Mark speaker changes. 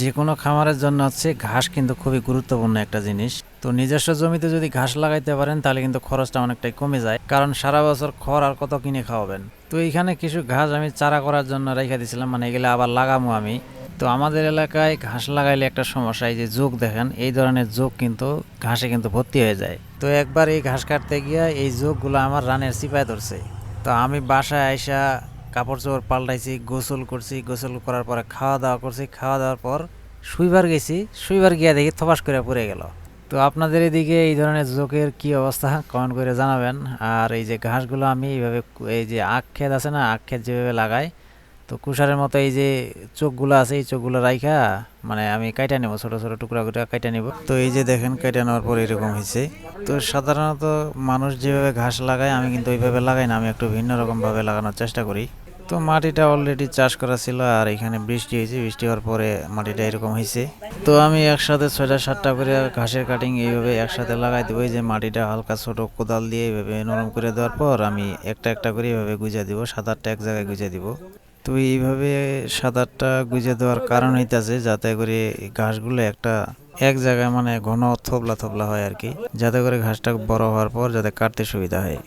Speaker 1: যে কোনো খামারের জন্য হচ্ছে ঘাস কিন্তু খুবই গুরুত্বপূর্ণ একটা জিনিস। তো নিজস্ব জমিতে যদি ঘাস লাগাইতে পারেন, তাহলে কিন্তু খরচটা অনেকটাই কমে যায়। কারণ সারা বছর খড় আর কত কিনে খাওয়াবেন? তো এইখানে কিছু ঘাস আমি চারা করার জন্য রেখে দিয়েছিলাম মানে এগুলো আবার লাগামো আমি। তো আমাদের এলাকায় ঘাস লাগাইলে একটা সমস্যা, এই যে যোগ দেখেন, এই ধরনের যোগ কিন্তু ঘাসে কিন্তু ভর্তি হয়ে যায়। তো একবার এই ঘাস কাটতে গিয়ে এই যোগগুলো আমার রানের চিপায় ধরছে। তো আমি বাসায় আইসা কাপড় চোপড় পাল্টাইছি, গোসল করছি, গোসল করার পরে খাওয়া দাওয়া করছি খাওয়া দাওয়ার পর শুইবার গেছি শুইবার গিয়া দেখি থপাস করে পড়ে গেল। তো আপনাদের এদিকে এই ধরনের জোকের কি অবস্থা কমেন্ট করে জানাবেন। আর এই যে ঘাসগুলো আমি এইভাবে এই যে আখ আছে না, আখ যেভাবে লাগাই, তো কুষারের মতো এই যে চোখগুলো আছে, এই চোখগুলো রাইখা মানে আমি কাইটা নেব, ছোটো ছোটো টুকরা করে কাইটা নেব। তো এই যে দেখেন কাইটা নেওয়ার পর এরকম হয়েছে তো সাধারণত মানুষ যেভাবে ঘাস লাগায়, আমি কিন্তু ওইভাবে লাগাই না, আমি একটু ভিন্ন রকমভাবে লাগানোর চেষ্টা করি। তো মাটিটা অলরেডি চাষ করা ছিল আর এখানে বৃষ্টি হয়েছে, বৃষ্টি হওয়ার পরে মাটিটা এরকম হয়েছে। তো আমি একসাথে ছয়টা, সাতটা করে ঘাসের কাটিং এইভাবে একসাথে লাগাই দেবো যে মাটিটা হালকা ছোট কোদাল দিয়ে এইভাবে নরম করে দেওয়ার পর আমি একটা একটা করে এইভাবে গুজা দিব, সাত, আটটা এক জায়গায় গুজে দিব। তো এইভাবে সাত, আটটা গুজে দেওয়ার কারণ হইতাছে যাতে করে ঘাসগুলো একটা, এক জায়গায় মানে ঘন থবলা থবলা হয় আর কি, যাতে করে ঘাসটা বড় হওয়ার পর যাতে কাটতে সুবিধা হয়।